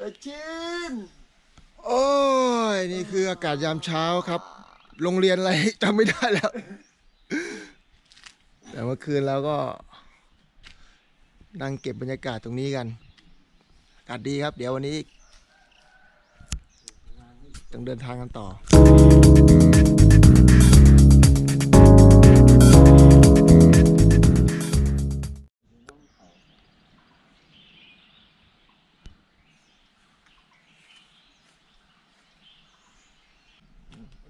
ละชินโอ้ย นี่คืออากาศยามเช้าครับ โรงเรียนอะไรจำไม่ได้แล้ว แต่เมื่อคืนเราก็ นั่งเก็บบรรยากาศตรงนี้กัน อากาศดีครับ เดี๋ยววันนี้ต้องเดินทางกันต่อ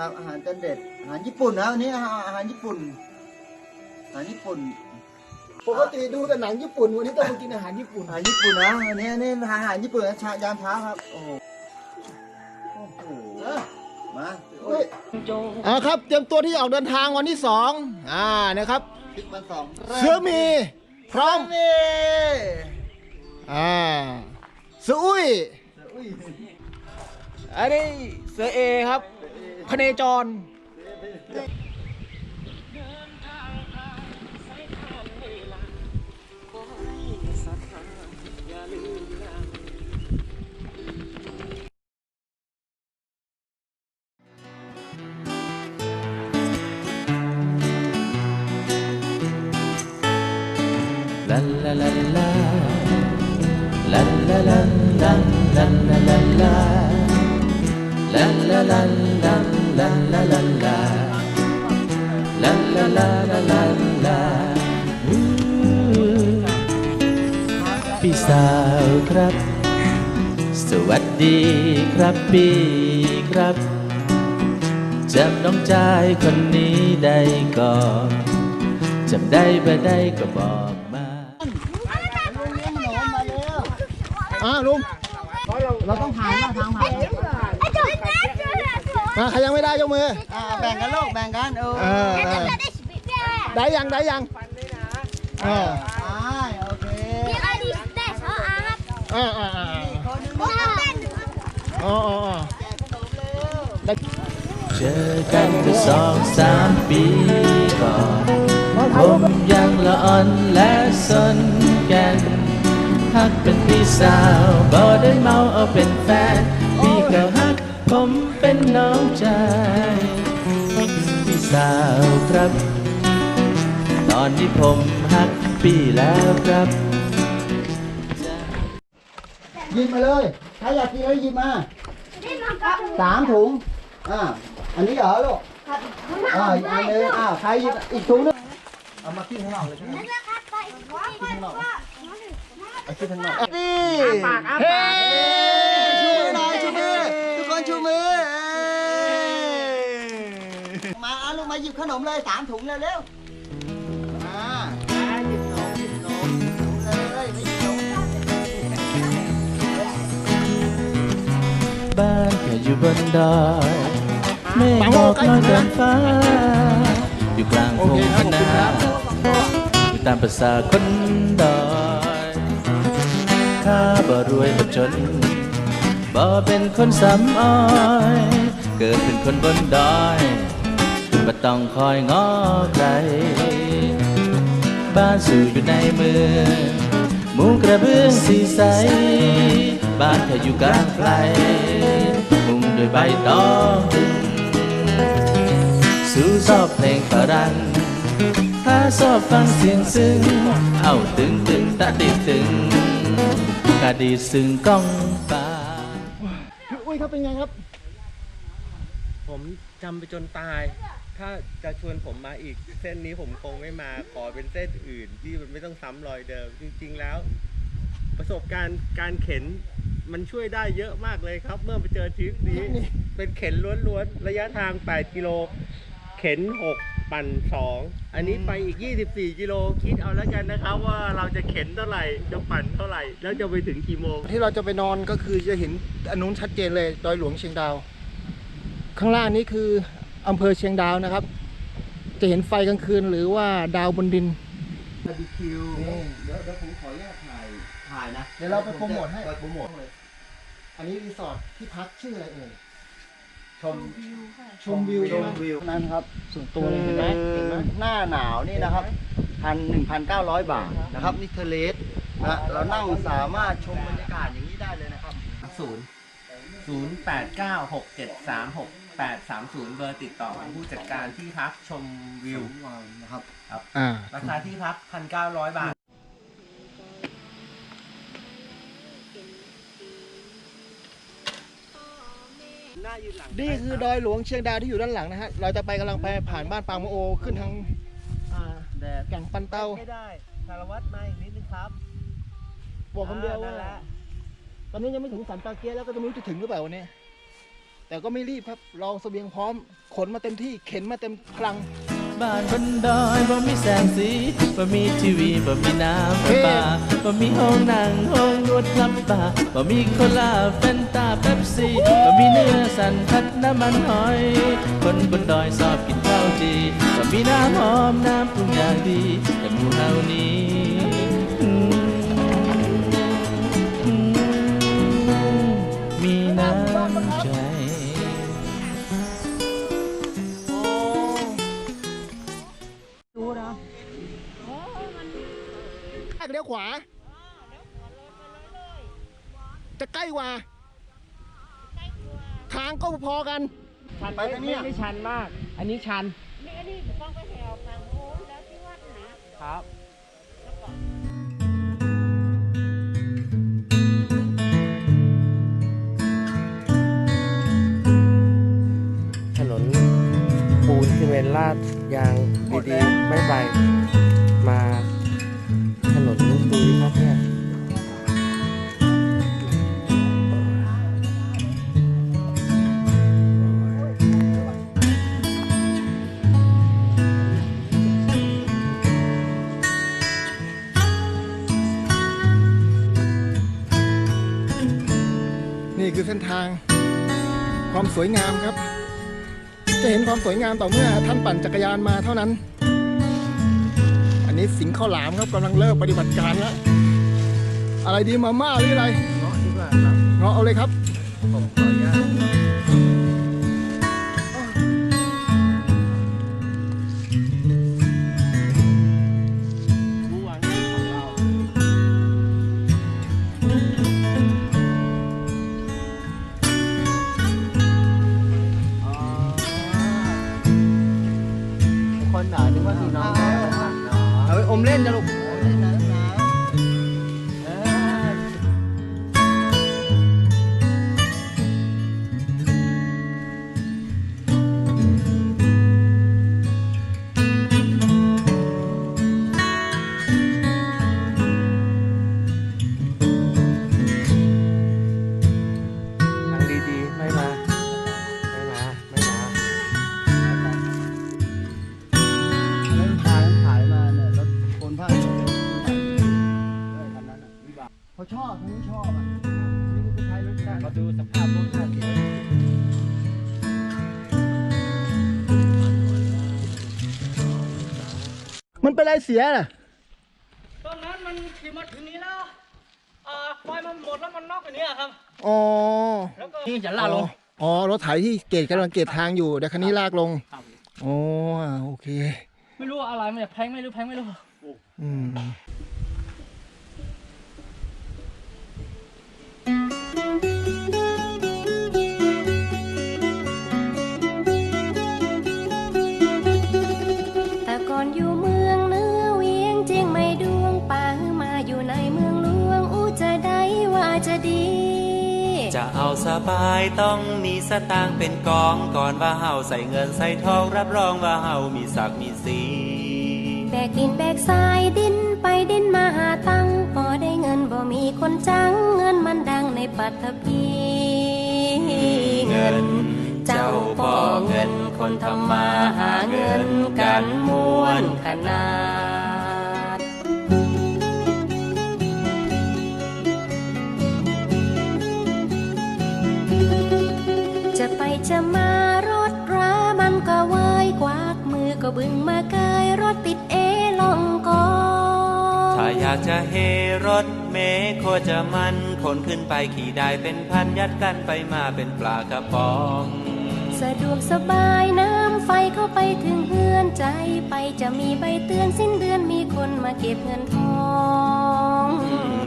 นะครับ อาหารจานเด็ด อาหารญี่ปุ่นนะวันนี้อาหารอาหารญี่ปุ่น อาหารญี่ปุ่น ปกติดูแต่หนังญี่ปุ่น วันนี้ต้องมากินอาหารญี่ปุ่นอาหารญี่ปุ่นนะวันนี้นี่อาหารญี่ปุ่นนะชายามเช้าครับ โอ้โหโอ้โหมาโอ้ยอ่าครับ เตรียมตัวที่ออกเดินทางวันที่สองอ่านะครับคลิปวันสองเสือมี พร้อมนี่อ่าเสืออุ้ย อุ้ย อันนี้เสือเอครับ พเนจร พี่สาวครับ สวัสดีครับพี่ครับจำน้องชายคนนี้ได้ก่อนจำได้บ่ได้ก็บอกมาอ่าลุงเราต้องผ่านมาทางผ่านมาใครยังไม่ได้ยกมืออ่าแบ่งกันโลกแบ่งกันเออ เออ เออได้ยังได้ยังเอออ่าโอเคอ่าอ่าอ่าคนหนึงอ๋ออ๋ออ๋อได้เจอกันเมื่อสองสามปีก่อนผมยังละอ่อนและสนกันฮักเป็นพี่สาวบ่ได้เมาเอาเป็นแฟนพี่ก็ฮักผมเป็นน้องชายพี่สาวครับต อนนี้ผมฮักพี่แล้วครับหยิบมาเลย ใครอยากกินอะไรหยิบมาสามถุง อ่า อันนี้เหรอลูกอ่าอีกอันหนึงอ่าใครหยิบอีกถุงนึงเอามาขึ้นข้างนอกเลยใช่ไหมเอาขึ้นข้างนอกนี่เฮ้ชูมือหน่อยชูมือ ทุกคนชูมือเอ้ยมาเอาลูกมาหยิบขนมเลยสามถุงเร็วๆ แค่อยู่บนดอยเมฆหมอกลอยเต็มฟ้า อยู่กลางพงพนาอยู่ตามภาษาคนดอยข้าบ่รวยบ่จนบ่เป็นคนสำอ้อย เกิดเป็นคนบนดอยบ่ต้องคอยง้อใครบ้านสู่อยู่ในเมืองมุงกระเบื้องสีใส บ้านแค่อยู่กลางไกล ใบตองตึงสู่ชอบเพลงฝรั่งถ้าชอบฟังเสียงซึ้ง เอาตึงตึงตะดิดตึงกะดีดซึ้งก้องฟ้าพี่อุ้ยครับเป็นไงครับ ผมจำไปจนตาย ถ้าจะชวนผมมาอีก เส้นนี้ผมคงไม่มา ขอเป็นเส้นอื่นที่มันไม่ต้องซ้ำรอยเดิม จริง ๆ แล้ว ประสบการณ์การเข็น มันช่วยได้เยอะมากเลยครับ เมื่อไปเจอทริปนี้ เป็นเข็นล้วนๆ ระยะทาง 8 กิโล เข็น 6 ปั่นสองอันนี้ไปอีก 24 กิโลคิดเอาแล้วกันนะครับ ว่าเราจะเข็นเท่าไหร่ จะปั่นเท่าไหร่ แล้วจะไปถึงกี่โมง ที่เราจะไปนอนก็คือจะเห็นอันนู้นชัดเจนเลยดอยหลวงเชียงดาว ข้างล่างนี้คืออำเภอเชียงดาวนะครับ จะเห็นไฟกลางคืนหรือว่าดาวบนดิน บาร์บีคิว เดี๋ยวเดี๋ยวผมขออนุญาตถ่าย ถ่ายนะ เดี๋ยวเราไปโปรโมทให้ ไปโปรโมท อันนี้รีสอร์ทที่พักชื่ออะไรเอ่ย ชม ชมวิวชใช่ไหมมวิวนั่นครับส่วนตัวเลยเห็นไหมเห็นไหมหน้าหนาวนี่นะครับพันหนึ่งพันเก้าร้อยบาทนะครับนี่เทเลสนะเรานั่งสามารถชมบรรยากาศอย่างนี้ได้เลยนะครับศูนย์ศูนย์แปดเก้าหกเจ็ดสามหกแปดสามศูนย์เบอร์ติดต่อของผู้จัดการที่พักชมวิวนะครับอ่าราคาที่พักพันเก้าร้อยบาท นี่คือดอยหลวงเชียงดาวที่อยู่ด้านหลังนะฮะ เราจะไปกำลังไปผ่านบ้านปางมะโอขึ้นทางอ่าแดดแก่งปันเต้าไม่ได้สารวัตรมาอีกนิดนึงครับบอกคำเดียวอ่านั่ว่านแหละตอนนี้ยังไม่ถึงสันปาเกียแล้วก็จะไม่รู้จะถึงหรือเปล่าวันนี้แต่ก็ไม่รีบครับเราเสบียงพร้อม ขนมาเต็มที่เข็นมาเต็มคลัง บ้านบนดอยบ่มีแสงสีบ่มีทีวีบ่มีน้ำประปาบ่มีห้องนั่งห้องนวดลับบาบ่มีโคลาเฟนตาเป๊ปซี่บ่มีเนื้อสันทัดน้ำมันหอย คนบนดอยชอบกินข้าวจีบ่มีน้ำหอมน้ำปรุงอย่างดีแต่หมู่เฮานี้ ขวา จะใกล้กว่า ทางก็พอกัน ชันไปทางเนี้ยไม่ชันมาก อันนี้ชันนี่อันนี้ต้องไปแถวฝั่งโน้นแล้วที่วัดนะครับ ถนนปูนซีเมนต์ลาดยางดีๆ ไม่ไปมา ทาง ความสวยงามครับ จะเห็นความสวยงามต่อเมื่อท่านปั่นจักรยานมาเท่านั้น อันนี้สิงห์ข้าวหลามครับกำลังเริ่มปฏิบัติการแล้วอะไรดีมาม่าหรืออะไรเงาะดีกว่าครับเงาะเอาเลยครับ มาดูสภาพรถท่าเสียมันเป็นอะไรเสียน่ะ ตอนนั้นมันขี่มาถึงนี้แล้วอ่าไฟมันหมดแล้วมันนอกอันนี้อะครับ อ๋อ แล้วก็นี่จะล่าลง อ๋อ รถไถที่เกตกำลังเกตทางอยู่เดี๋ยวคันนี้ลากลงอ๋อโอเค ไม่รู้ว่าอะไรมันจะแพงไม่รู้แพงไม่รู้ อืมแต่าสบายต้องมีสตางค์เป็นกองก่อนว่าเฮาใส่เงินใส่ทองรับรองว่าเฮามีศักดิ์มีสีแบกดินแบกทรายดินไปดินมาหาตังพอได้เงินบ่มีคนจ้างเงินมันดังในปัตภีเงิน เจ้าบ่เงินคนทำมาหาเงินกันม้วนขนาดาอยากจะเฮรถเมล์โคจะมันคนขึ้นไปขี่ได้เป็นพันยัดกันไปมาเป็นปลากระป๋อง สะดวกสบายน้ำไฟเข้าไปถึงเฮือนใจไปจะมีใบเตือนสิ้นเดือนมีคนมาเก็บเงินทอง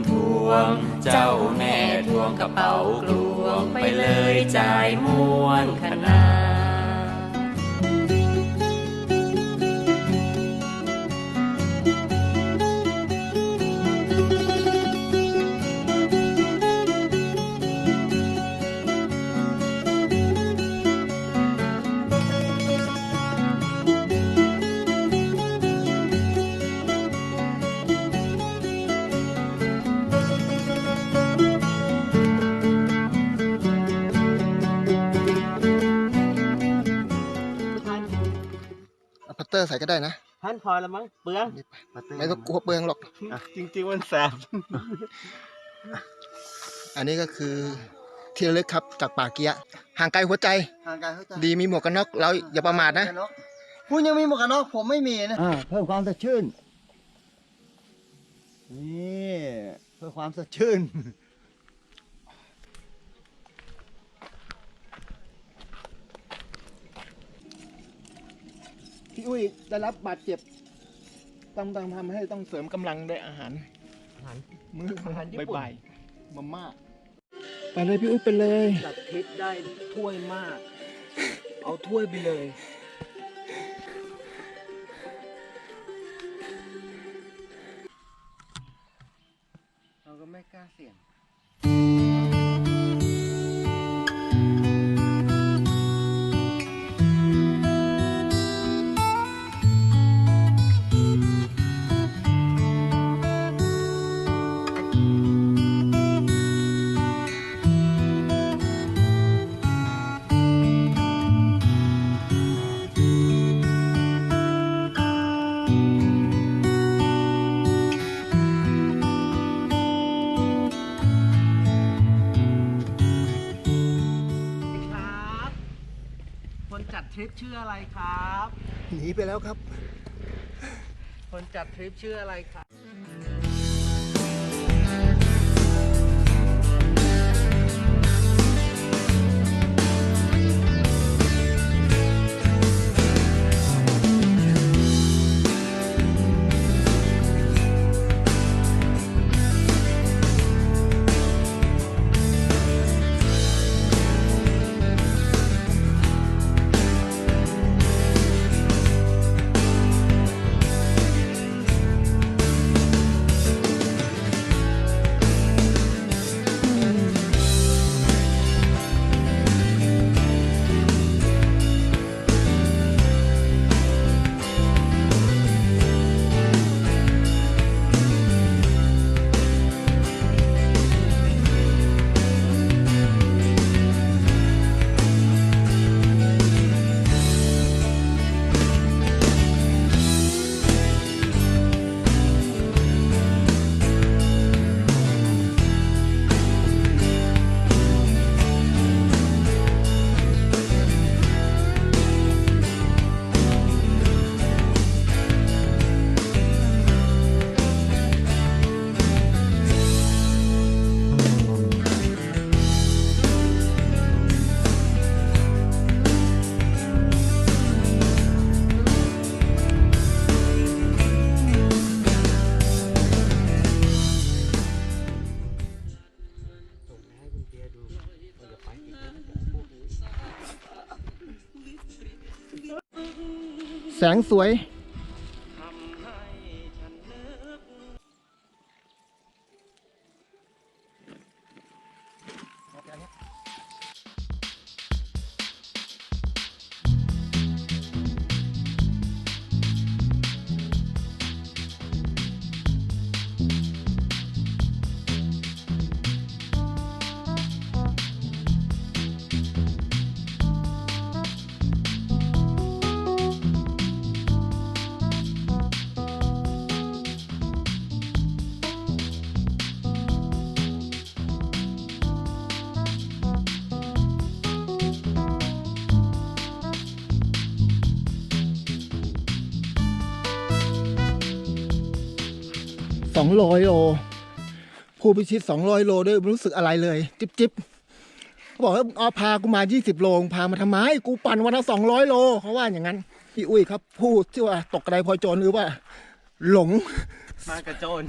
ทวง เจ้าแม่ทวงกระเป๋ากลวงไปเลยจ่ายม้วนขนาด ตเตอร์ใส่ก็ได้นะพันพอแล้วมั้งเปลืองไม่ต้องกลัวเปลืองหรอก จริงๆมันแสบ อันนี้ก็คือที่ระลึกครับจากป่าเกียะห่างไกลหัวใจทางการเข้าใจ ดีมีหมวกกันน็อกเราอย่าประมาทนะคุณยังมีหมวกกันน็อกผมไม่มีนะอ่าเพิ่มความสดชื่น นี่ เพื่อความสดชื่น พี่อุ้ยได้รับบาดเจ็บต้องต้องทำให้ต้องเสริมกำลังด้วยอาหาร อาหาร มื้ออาหารญี่ปุ่น บ่ายๆมาม่าไปเลยพี่อุ้ยไปเลย จัดทริปได้ถ้วยมาก เอาถ้วยไปเลย ชื่ออะไรครับ หนีไปแล้วครับ คนจัดทริปชื่ออะไรครับ แสงสวย สองร้อยโล ผู้พิชิตสองร้อยโลด้วยไม่รู้สึกอะไรเลย จิบจิบเขาบอกว่าเอาพากูมายี่สิบโลพามาทำไม กูปั่นวันละสองร้อยโลเขาว่าอย่างนั้น พี่อุ้ยครับพูดที่ว่าตกกระไดพลอยโจรหรือว่า หลง มากระโจน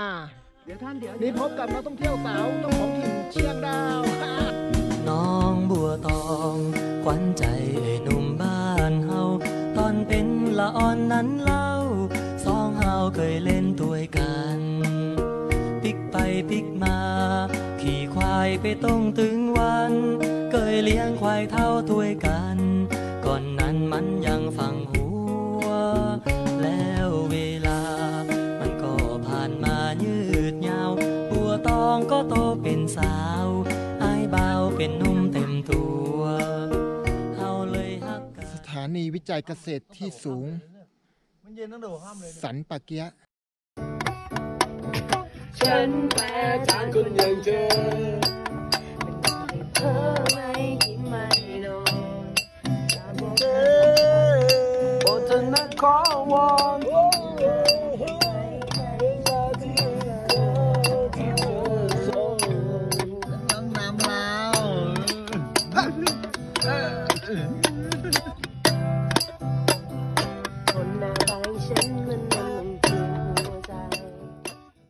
อ่า เดี๋ยวท่านเดี๋ยวนี่พบกับนักท่องเที่ยวสาวเจ้าของถิ่นเชียงดาวน้องบัวตองขวัญใจเอ้ยหนุ่มบ้านเฮาตอนเป็นละอ่อนนั้นเล่าสองเฮาเคยเล่นตัวยกัน ปิกไปปิกมา ขี่ควายไปตรงถึงวัน เคยเลี้ยงควายเท่าตัวยกัน ก่อนนั้นมันยังฟังหั สาวอายเบาวเป็นหนุ่มเต็มตัวเฮาเลยฮักกันสถานีวิจัยเกษตรที่สูงสันปาเกียะฉันแพ้ทางคนอย่างเธอเธอไม่กินไม่นอนโอ้เธอนะขอวอน